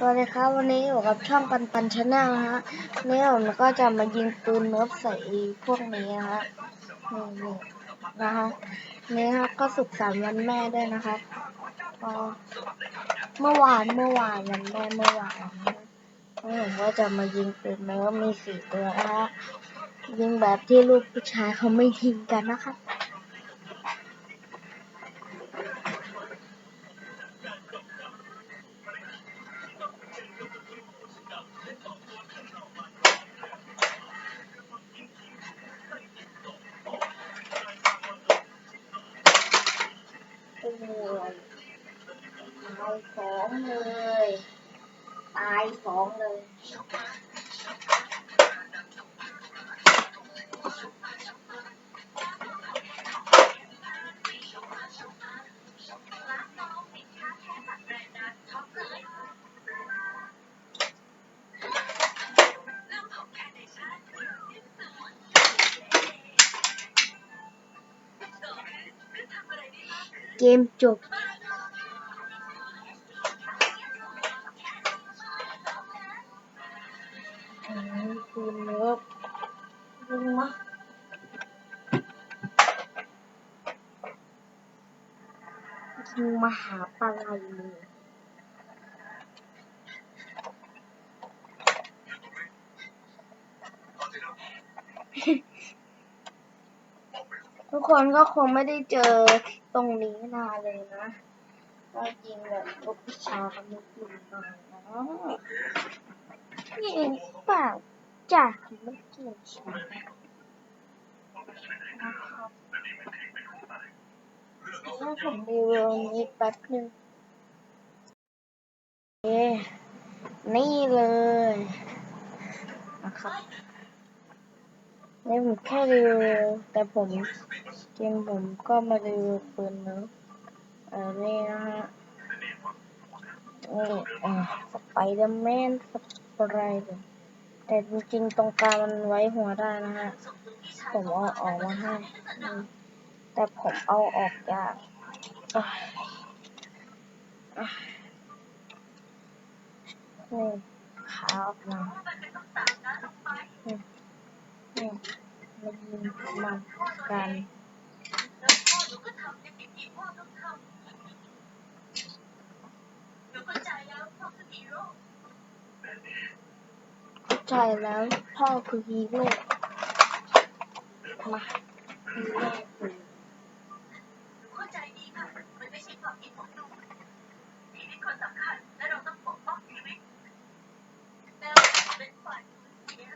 สวัสดีครับวันนี้อยู่กับช่องปันปันชาแนลฮะวันนี้ผมก็จะมายิงปืนเนิร์ฟใส่พวกนี้ฮะนี่นี่นะคะนี่ครับก็สุขสันต์วันแม่ด้วยนะครับก็เมื่อวานเมื่อวานวันแม่เมื่อวานนะแล้วผมก็จะมายิงปืนเนิร์ฟมีสี่ตัวนะฮะยิงแบบที่ลูกผู้ชายเขาไม่ยิงกันนะครับ โอ้ยตายสองเลย ตายสองเลย เกมจบอืมคุณเลิฟยิงมายิงมาหาปลาไหลเลย ทุกคนก็คงไม่ได้เจอตรงนี้นานเลยนะก็ยิงแบบพวกผู้ชายกันนิดหนึ่งหน่อยนะนี่เองเปล่าจ้ะไม่เกี่ยวฉันนะครับแล้วผมรีวิวนี้แป๊บนึงนี่เลยนะครับ นี่ผมแค่รีวิวแต่ผมเกมผมก็มารีวิวปืนเนอะออนี่นะฮะนี่อ่าสไปเดอร์แมนสไปเดอร์แต่จริงๆตรงกลางมันไว้หัวได้นะฮะ ผมเอาออกมาให้แต่ผมเอาออกยากอะอะนี่ขาออกมา เนี่มายิงมันกันเข้าใจแล้วพ่อคือฮีโร่มาฮีโร่คือ เข้าใจดีค่ะ มันไม่ใช่ความผิดของหนูชีวิตคนสำคัญ และเราต้องปกป้องชีวิตแม้ว่าเป็นฝ่ายสูญเสีย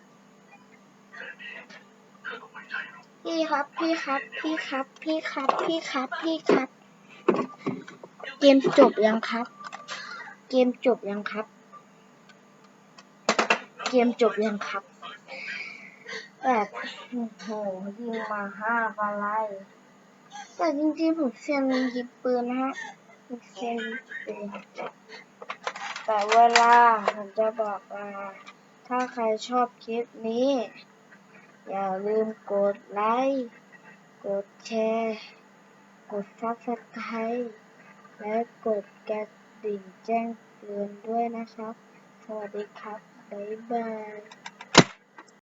พี่ครับ พี่ครับ พี่ครับ พี่ครับ พี่ครับ พี่ครับ เกมจบยังครับ เกมจบยังครับ เกมจบยังครับแบบโอ้โหยิงมาห้าบาไลยแต่จริงๆผมเซียนยิงปืนนะฮะผมเซียนปืนแต่เวลาผมจะบอกว่าถ้าใครชอบคลิปนี้ อย่าลืมกดไลค์ กดแชร์ กดซับสไครต์และกดกระดิ่งแจ้งเตือนด้วยนะครับ สวัสดีครับ บ๊ายบาย